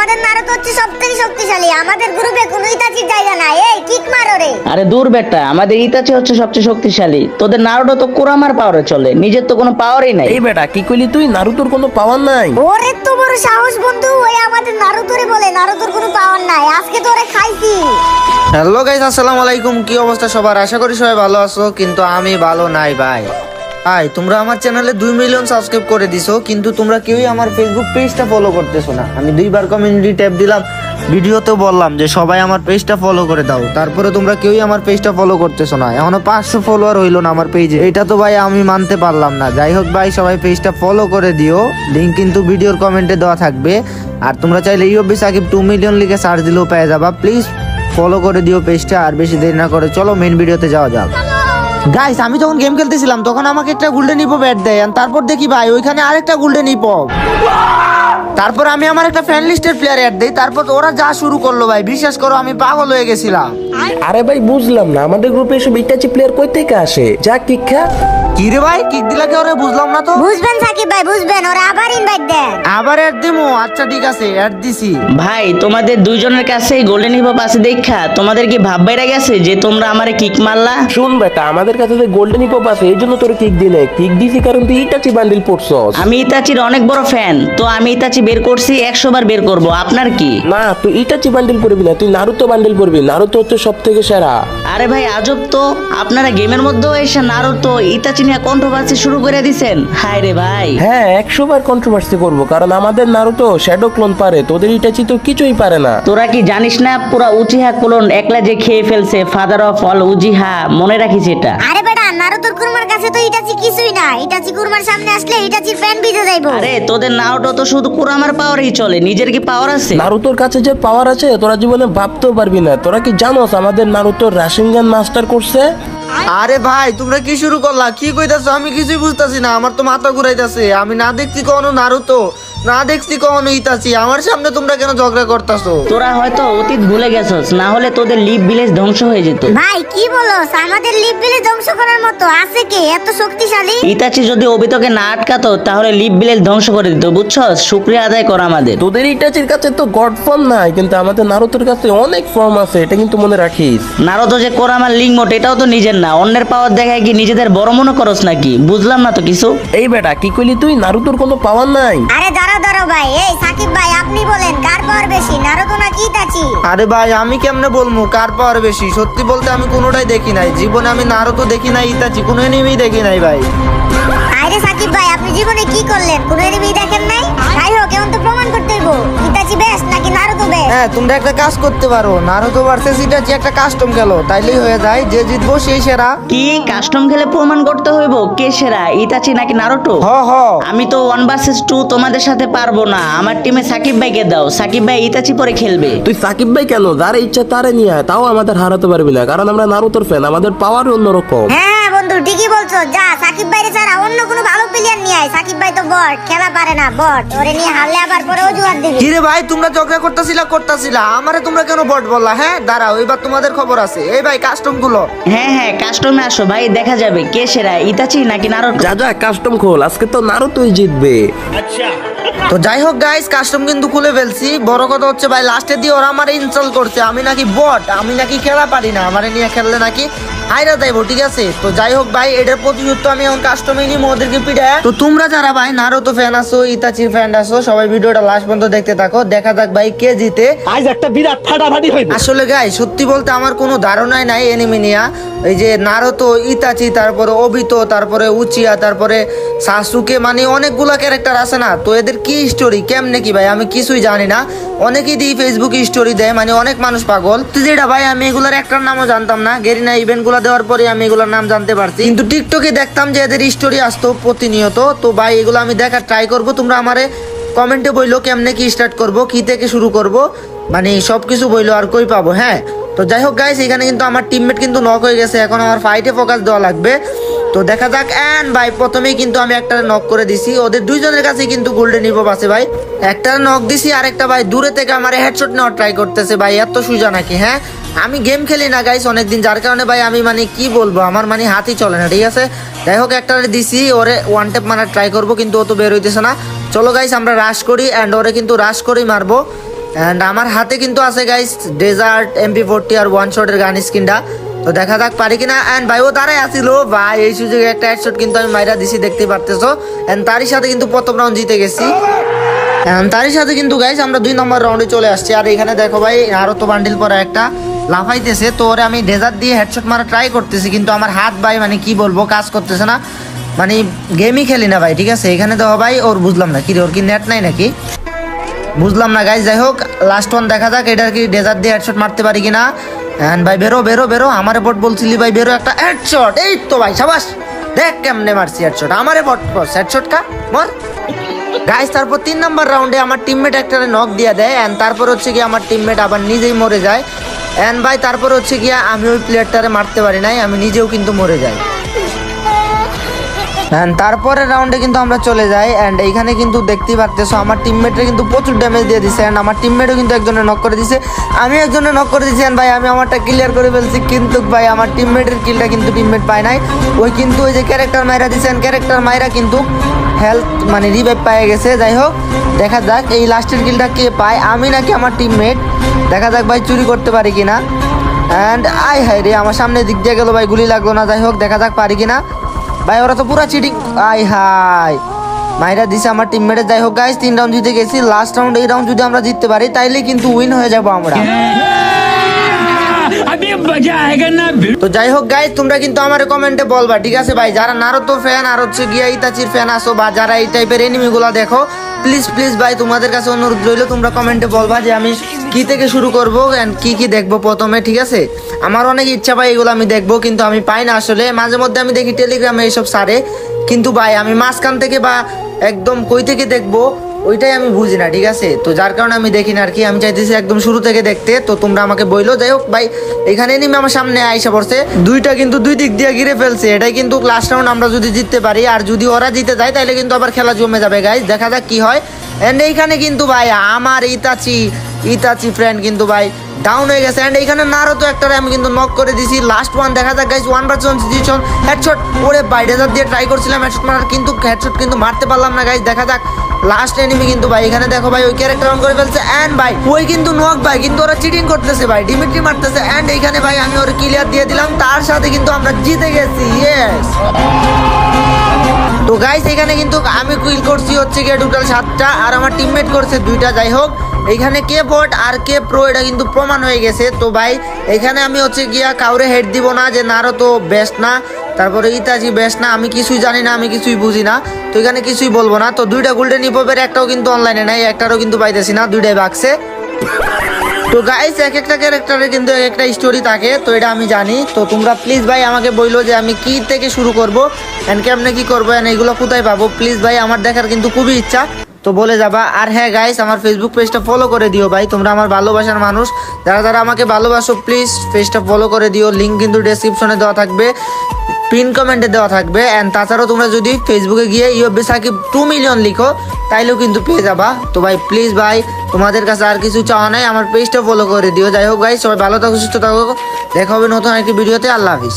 আমাদের নারুতো হচ্ছে সবথেকে শক্তিশালী। আমাদের গ্রুপে কোনো ইতাচির জায়গা নাই। এই কিক মারো রে। আরে দূর বেটা আমাদের ইতাচি হচ্ছে সবচেয়ে শক্তিশালী। তোদের নারুটো তো কুরামার পাওয়ারে চলে নিজের তো কোনো পাওয়ারই নাই। এই বেটা কি কইলি তুই? নারুতোর কোনো পাওয়ার নাই। ওরে তো বড় সাহস বন্ধু ওই আমাদের নারুতোরে বলে নারুতোর কোনো পাওয়ার নাই। আজকে তো ওরে খাইছি। হ্যালো গাইস আসসালামু আলাইকুম। কি অবস্থা সবার? আশা করি সবাই ভালো আছো কিন্তু আমি ভালো নাই ভাই। ভাই তোমরা আমার চ্যানেলে দুই মিলিয়ন সাবস্ক্রাইব করে দিছো, কিন্তু তোমরা কেউই আমার ফেসবুক পেজটা ফলো করতেছো না। আমি দুইবার কমিউনিটি ট্যাব দিলাম, ভিডিওতেও বললাম যে সবাই আমার পেজটা ফলো করে দাও। তারপরে তোমরা কেউই আমার পেজটা ফলো করতেছো না। এখনও পাঁচশো ফলোয়ার হইল না আমার পেজে এটা তো ভাই আমি মানতে পারলাম না। যাই হোক ভাই, সবাই পেজটা ফলো করে দিও। লিঙ্ক কিন্তু ভিডিওর কমেন্টে দেওয়া থাকবে। আর তোমরা চাইলে ইউবি সাকিব টু মিলিয়ন লিখে সার্চ দিলেও পেয়ে যাবা। প্লিজ ফলো করে দিও পেজটা আর বেশি দেরি না করে। চলো মেন ভিডিওতে যাওয়া যাক। গাইস আমি যখন গেম খেলতেছিলাম, তখন আমাকে একটা গোল্ডেন ইপো ব্যাট দেয় আর তারপর দেখি ভাই, ওইখানে আরেকটা গোল্ডেন ইপো তারপর আমি আমার একটা ফ্যান লিস্টের প্লেয়ার অ্যাড দিই, তারপর ওরা যা শুরু করল ভাই, বিশ্বাস করো আমি পাগল হয়ে গেছিলাম। আরে ভাই বুঝলাম না। আমাদের গ্রুপে এসব ইটাচি প্লেয়ার কই থেকে আসে? যা কিক্ষা কি রে ভাই কিক দিলা কে ওরে? বুঝলাম না তো। বুঝবেন সাকিব ভাই বুঝবেন ওরা আবার ইনভাইট দেন। আবার অ্যাড দিমু? আচ্ছা ঠিক আছে অ্যাড দিছি। ভাই তোমাদের দুইজনের কাছে গোল্ডেন হিপ আছে দেখা। তোমাদের কি ভাব বাইরা গেছে যে তোমরা আমারে কিক মারলা? শুন বেটা আমাদের কাছে যে গোল্ডেন হিপ আছে এই জন্য তোর কিক দিলে। কিক দিছি কারণ তুই ইটাচি বান্ডিল পড়ছস। আমি ইতাচির অনেক বড় ফ্যান তো আমি ইতাচি বের করছি একশো বার বের করব। আপনার কি? না তুই ইটাচি বান্ডিল পড়বি না তুই নারুতো বান্ডিল পড়বি নারুতো হচ্ছে সব থেকে সেরা? আরে ভাই আজব তো। আপনারা গেমের মধ্যেও এসে নারুতো ইতাচি নিয়ে কন্ট্রোভার্সি শুরু করে দিছেন। হায় রে ভাই। হ্যাঁ একশো বার কন্ট্রোভার্সি করব কারণ আমাদের নারুতো শ্যাডো ক্লোন পারে তোদের ইটাচি তো কিছুই পারে না। তোরা কি জানিস না পুরা উচিহা ক্লোন একলা যে খেয়ে ফেলছে ফাদার অফ অল উজিহা মনে রাখিস এটা? আরে নারুতোর কুরমার কাছে তো ইটাচি কিছুই না। ইটাচি কুরমার সামনে আসলে ইটাচির ফ্যান ভিজে যাইবো। আরে তোদের নাওটো তো শুধু কুরামার পাওয়ারই চলে নিজের কি পাওয়ার আছে? নারুতোর কাছে যে পাওয়ার আছে তোরা জীবনে ভাবতেও পারবি না। তোরা কি জানোস আমাদের নারুতোর রাশিঙ্গান মাস্টার করছে? আরে ভাই তোমরা কি শুরু করলা? কি কইতাছো? আমি কিছুই বুঝতাছি না আমার তো মাথা ঘুরাইতাছে। আমি না দেখছি কখনো নারুতো। না দেখছি কখনো ইতাছি আমার সামনে তোমরা কেন ঝগড়া করতাছো? তোরা হয়তো অতীত ভুলে গেছস না হলে তোদের লিপ ভিলেজ ধ্বংস হয়ে যেত। ভাই কি বলস? আমাদের লিপ বিলে ধ্বংস করার মতো আছে কে? এত শক্তিশালী? ইতাচি যদি অবিতকে না আটকাতো তাহলে লিপ ভিলেজ ধ্বংস করে দিত বুঝছস? শুক্রিয়া আদায় কর আমাদের। তোদের ইটাচির কাছে তো গড ফর্ম নাই কিন্তু আমাদের নারুতোর কাছে অনেক ফর্ম আছে এটা কিন্তু মনে রাখিস। নারদ যে কোরামার লিঙ্ক মোট এটাও তো নিজের না। অন্যের পাওয়ার দেখায় কি নিজেদের বড় মনে করস নাকি? বুঝলাম না তো কিছু। এই বেটা কি কইলি তুই? নারুতোর কোনো পাওয়ার নাই। আরে দাঁড়াও ভাই? এই সাকিব ভাই আপনি বলেন কার পাওয়ার বেশি নারুতো নাকি ইতাচি আরে ভাই আমি কেমনে বলব কার পাওয়ার বেশি? সত্যি বলতে আমি কোনোটাই দেখি নাই। জীবনে আমি নারুতো দেখি নাই ইতাচি কোনো এনিমি দেখি নাই ভাই। আরে সাকিব ভাই আপনি জীবনে কি করলেন? কোন এনিমি দেখেন নাই? যাই হোক এখন তো প্রমাণ করতে হইব। ইতাচি বেস্ট নাকি নারুতো বেস্ট হ্যাঁ তোমরা একটা কাজ করতে পারো। নারুতো ভার্সেস ইতাচি একটা কাস্টম খেলো তাইলেই হয়ে যায়। যে জিতবো সেই সেরা। কি কাস্টম খেলে প্রমাণ করতে হইব? কে সেরা? ইতাচি নাকি নারোটো হ হ। আমি তো ওয়ান ভার্সেস টু তোমাদের সাথে পারব না। আমার টিমে সাকিব ভাইকে দাও। সাকিব ভাই ইতাচি পরে খেলবে। তুই সাকিব ভাই কেন? যার ইচ্ছা তারে নিয়ে আয়। তাও আমাদের হারাতে পারবি না। কারণ আমরা নারুতোর ফ্যান আমাদের পাওয়ার অন্যরকম। হ্যাঁ ঠিকই বলছো। যা সাকিব ভাইরে ছাড়া অন্য কোনো ভালো প্লেয়ার নিয়ে আয়। সাকিব ভাই তো বট খেলা পারে না বট। ওরে নিয়ে হারলে আবার পরে অজুহাত দিবি। কিরে ভাই তোমরা ঝগড়া করতেছিলা করতেছিলা। আমারে তোমরা কেন বট বললা হ্যাঁ? দাঁড়াও এবার তোমাদের খবর আছে। এই ভাই কাস্টমগুলো হ্যাঁ হ্যাঁ কাস্টমে আসো ভাই দেখা যাবে। কে সেরা ইতাচি নাকি নারোটো যা যা কাস্টম খোল। আজকে তো নারুতোই জিতবে। তো যাই হোক গাইস কাস্টম কিন্তু খুলে ফেলছি। বড় কথা হচ্ছে ভাই লাস্টে দিয়ে ওরা আমার ইনস্টল করছে। আমি নাকি বট আমি নাকি খেলা পারি না। আমারে নিয়ে খেললে নাকি হাইরা যাইবো ঠিক আছে? তো যাই হোক ভাই এটার প্রতিযুক্ত তো আমি এখন কাস্টমে নিই ওদেরকে পিঠে তো তোমরা যারা ভাই নারুতো ফ্যান আছো ইতাচির ফ্যান আছো সবাই ভিডিওটা লাস্ট পর্যন্ত দেখতে থাকো। দেখা যাক ভাই কে জিতে। আজ একটা বিরাট ফাটাফাটি হইবে। আসলে গাই সত্যি বলতে আমার কোনো ধারণাই নাই এনিমি নিয়া। এই যে নারতো ইতাচি তারপরে অবিতো তারপরে উচিয়া তারপরে সাসুকে মানে অনেকগুলা ক্যারেক্টার আছে না? তো এদের কি স্টোরি কেমনে কি ভাই? আমি কিছুই জানি না। অনেকেই দিই ফেসবুকে স্টোরি দেয় মানে অনেক মানুষ পাগল। তো যেটা ভাই আমি এগুলার একটার নামও জানতাম না। গেরিনা ইভেন্টগুলা দেওয়ার পরে আমি এগুলোর নাম জানতে পারছি। কিন্তু টিকটকে দেখতাম যে এদের স্টোরি আসতো প্রতিনিয়ত। তো ভাই, এগুলো আমি দেখার ট্রাই করব। তোমরা আমারে কমেন্টে বইলো কেমনে কি স্টার্ট করব, কি থেকে শুরু করব। মানে সব কিছু বইলো আর কই পাবো হ্যাঁ? তো যাই হোক গাইস এখানে কিন্তু আমার টিমমেট কিন্তু নক হয়ে গেছে। এখন আমার ফাইটে ফোকাস দেওয়া লাগবে। তো দেখা যাক অ্যান্ড ভাই, প্রথমেই কিন্তু আমি একটা নক করে দিছি। ওদের দুইজনের কাছে কিন্তু গোল্ডেন ইভোভ আছে ভাই। একটা নক দিছি আর একটা ভাই দূরে থেকে আমার হেডশট নেওয়ার ট্রাই করতেছে। ভাই, এত সুজা নাকি হ্যাঁ? আমি গেম খেলি না গাইস অনেকদিন। যার কারণে ভাই আমি মানে কি বলব, আমার মানে হাতই চলে না, ঠিক আছে? যাই হোক, একটা দিছি, ওরে ওয়ান টেপ মারার ট্রাই করব, কিন্তু ও তো বের হইতেছে না। চলো গাইস আমরা রাশ করি অ্যান্ড ওরে কিন্তু রাশ করেই মারবো। অ্যান্ড আমার হাতে কিন্তু আছে গাইস ডেজার্ট এমপি ফোরটি আর ওয়ান শটের গান স্কিনটা তো দেখা যাক, পারি কিনা। অ্যান্ড ভাই, ও তারাই আসিল ভাই, এই সুযোগে একটা হেডশট কিন্তু আমি মাইরা দিছি দেখতে পারতেছো। অ্যান্ড তারই সাথে কিন্তু প্রথম রাউন্ড জিতে গেছি। তারই সাথে কিন্তু গাইস আমরা দুই নম্বর রাউন্ডে চলে আসছি। আর এখানে দেখো ভাই, আরও তো বান্ডিল পরা একটা। লাফাইতেছে তো ওরে আমি ডেজার্ট দিয়ে হেডশট মারা ট্রাই করতেছি, কিন্তু আমার হাত ভাই মানে কি বলব, কাজ করতেছে না। মানে গেমই খেলি না ভাই, ঠিক আছে? এখানে দেখো ভাই ওর বুঝলাম না কি ওর কি নেট নাই নাকি? বুঝলাম না গাইজ যাই হোক লাস্ট ওয়ান দেখা যাক এটার কি ডেজার্ট দিয়ে হেডশট মারতে পারি কিনা। হ্যাঁ ভাই, বেরো বেরো বেরো, আমার বট বলছিলি ভাই, বেরো একটা হেডশট এই তো ভাই, সাবাস। দেখ কেমনে মারছি হেডশট আমারে বট বস হেডশট কা মর। গাইস তারপর তিন নাম্বার রাউন্ডে আমার টিমমেট একটা নক দিয়ে দেয় এন্ড তারপর হচ্ছে কি আমার টিমমেট আবার নিজেই মরে যায়। এন্ড ভাই, তারপর হচ্ছে কি আমি ওই প্লেয়ারটারে মারতে পারি নাই, আমি নিজেও কিন্তু মরে যাই। And তারপরের রাউন্ডে কিন্তু আমরা চলে যাই অ্যান্ড এইখানে কিন্তু দেখতেই পারতেছো আমার টিমমেটে কিন্তু প্রচুর ড্যামেজ দিয়ে দিছে অ্যান্ড আমার টিমমেটও কিন্তু একজনে নক করে দিছে। আমি একজনে নক করে দিছি and ভাই, আমি আমারটা ক্লিয়ার করে ফেলছি, কিন্তু ভাই, আমার টিমমেটের কিলটা কিন্তু টিমমেট পায় নাই। ওই কিন্তু ওই যে ক্যারেক্টার মাইরা দিছেন ক্যারেক্টার মাইরা কিন্তু হেলথ মানে রিভাইভ পেয়ে গেছে। যাই হোক, দেখা যাক এই লাস্টের কিলটা কে পায়। আমি নাকি আমার টিমমেট দেখা যাক ভাই চুরি করতে পারি কি না অ্যান্ড আই হাই রে, আমার সামনে দিক দিয়ে গেল ভাই, গুলি লাগল না। যাই হোক, দেখা যাক পারি কিনা। ভাই, ওরা তো পুরা চিটিং আই হাই মাইরা দিছে আমার টিমমেটে যাই হোক গাইস তিন রাউন্ড জিতে গেছি। লাস্ট রাউন্ড এই রাউন্ড যদি আমরা জিততে পারি, তাইলে কিন্তু উইন হয়ে যাব আমরা। তো যাই হোক গাই তোমরা কিন্তু আমার কমেন্টে বলবা, ঠিক আছে ভাই? যারা নারুতো ফ্যান আর হচ্ছে গিয়া ইতাচির ফ্যান আসো বা যারা এই টাইপের এনিমিগুলো দেখো প্লিজ প্লিজ ভাই, তোমাদের কাছে অনুরোধ রইল, তোমরা কমেন্টে বলবা যে আমি কি থেকে শুরু করব এন্ড কি কি দেখব প্রথমে, ঠিক আছে? আমার অনেক ইচ্ছা ভাই, এগুলো আমি দেখব, কিন্তু আমি পাই না আসলে। মাঝে মধ্যে আমি দেখি টেলিগ্রামে এইসব সারে, কিন্তু ভাই, আমি মাঝখান থেকে বা একদম কই থেকে দেখব ওইটাই আমি বুঝি না, ঠিক আছে? তো যার কারণে আমি দেখি না আর কি, আমি চাইতেছি একদম শুরু থেকে দেখতে। তো তোমরা আমাকে বইলো, যাই হোক, ভাই এখানে নিমে আমার সামনে আইসা পড়ছে। দুইটা কিন্তু দুই দিক দিয়ে ঘিরে ফেলছে, এটাই কিন্তু লাস্ট রাউন্ড আমরা যদি জিততে পারি, আর যদি ওরা জিতে যায় তাহলে কিন্তু আবার খেলা জমে যাবে গাইজ দেখা যাক কি হয়। এন্ড এইখানে কিন্তু, ভাই, আমার ইতাচি ইতাচি ফ্রেন্ড কিন্তু, ভাই ডাউন হয়ে গেছে। এন্ড এইখানে নারো তো একটা আমি কিন্তু নক করে দিছি। লাস্ট ওয়ান দেখা যাক guys one percent situation headshot ওরে বাই ডেজার দিয়ে ট্রাই করছিলাম হেডশট মারার, কিন্তু হেডশট কিন্তু মারতে পারলাম না গাইজ দেখা যাক লাস্ট এনিমি কিন্তু ভাই, এখানে দেখো ভাই, ওই ক্যারেক্টার অন করে ফেলছে এন্ড ভাই, ওই কিন্তু নক ভাই, কিন্তু ওরা চিটিং করতেছে ভাই ডিমিট্রি মারতেছে এন্ড এইখানে ভাই আমি ওর ক্লিয়ার দিয়ে দিলাম, তার সাথে কিন্তু আমরা জিতে গেছি ইয়েস তো গাইস এখানে কিন্তু আমি কুইল করছি হচ্ছে গিয়ে টোটাল সাতটা, আর আমার টিমমেট করছে দুইটা, যাই হোক, এখানে কে বট আর কে প্রো এটা কিন্তু প্রমাণ হয়ে গেছে। তো ভাই, এখানে আমি হচ্ছে গিয়া কাউরে হেড দিব না যে নারো তো বেস্ট না। তারপরে ইতাজি বেস্ট না, আমি কিছুই জানি না, আমি কিছুই বুঝি না। তো এখানে কিছুই বলব না। তো দুইটা গোল্ডেন ইপোপের একটাও কিন্তু অনলাইনে নাই, একটারও কিন্তু পাইতেছি না, দুইটাই বাক্সে। তো গাইস এক একটা ক্যারেক্টারে কিন্তু এক একটা স্টোরি থাকে, তো এটা আমি জানি। তো তোমরা প্লিজ ভাই আমাকে বইলো যে আমি কি থেকে শুরু করব এন্ড কেমনে কি করব এন্ড এগুলো কোথায় পাবো। প্লিজ ভাই, আমার দেখার কিন্তু খুবই ইচ্ছা। তো বলে যাবা, আর হ্যাঁ গাইস আমার ফেসবুক পেজটা ফলো করে দিও ভাই, তোমরা আমার ভালোবাসার মানুষ। যারা যারা আমাকে ভালোবাসো প্লিজ পেজটা ফলো করে দিও লিঙ্ক কিন্তু ডেসক্রিপশনে দেওয়া থাকবে। পিন কমেন্টে দেওয়া থাকবে। অ্যান্ড তাছাড়াও তোমরা যদি ফেসবুকে গিয়ে ইউএফবি সাকিব টু মিলিয়ন লিখো, তাইলেও কিন্তু পেয়ে যাবা। তো ভাই প্লিজ ভাই, তোমাদের কাছে আর কিছু চাওয়া নাই, আমার পেজটা ফলো করে দিও। যাই হোক ভাই সবাই ভালো থাকো, সুস্থ থাকো। দেখা হবে নতুন একটি ভিডিওতে আল্লাহ হাফিজ।